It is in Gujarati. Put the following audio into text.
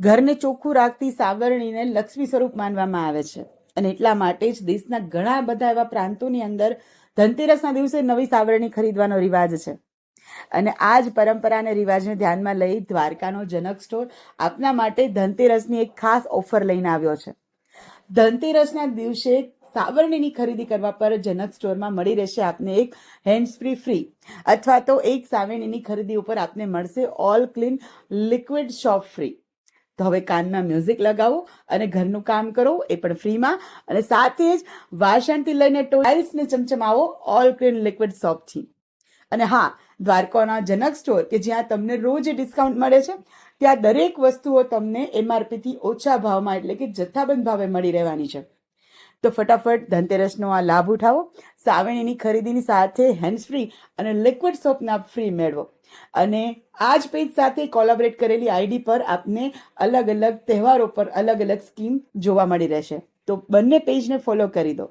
ઘરને ચોખ્ખું રાખતી સાવરણીને લક્ષ્મી સ્વરૂપ માનવામાં આવે છે. અને એટલા માટે જ દેશના ઘણા બધા એવા પ્રાંતોની અંદર ધનતેરસના દિવસે નવી સાવરણી ખરીદવાનો રિવાજ છે. અને આ જ પરંપરા અને રિવાજને ધ્યાનમાં લઈ દ્વારકાનો જનક સ્ટોર આપના માટે ધનતેરસની એક ખાસ ઓફર લઈને આવ્યો છે. ધનતેરસના દિવસે સાવરણીની ખરીદી કરવા પર જનક સ્ટોરમાં મળી રહેશે આપને એક હેન્ડ ફ્રી ફ્રી અથવા તો એક સાવરણીની ખરીદી ઉપર આપને મળશે all clean liquid soap free તો હવે કાનમાં મ્યુઝિક લગાવો અને ઘરનું કામ કરો, એ પણ ફ્રીમાં અને સાથે જ વાસણથી લઈને ટોઇલ્સને ચમચમાવો ઓલ ક્લીન લિક્વિડ સોપથી અને હા, દ્વારકાના જનક સ્ટોર કે જ્યાં તમને રોજ ડિસ્કાઉન્ટ મળે છે, ત્યાં દરેક વસ્તુઓ તમને એમઆરપીથી ઓછા ભાવમાં એટલે કે જથ્થાબંધ ભાવે મળી રહેવાની છે. તો ફટાફટ ધનતેરસનો આ લાભ ઉઠાવો. સાવણીની ખરીદીની સાથે હેન્ડ્સ ફ્રી અને લિક્વિડ સોપના ફ્રી મેળવો. અને આ જ પેજ સાથે કોલાબરેટ કરેલી આઈડી પર આપને અલગ અલગ તહેવારો પર અલગ અલગ સ્કીમ જોવા મળી રહેશે. તો બંને પેજને ફોલો કરી દો.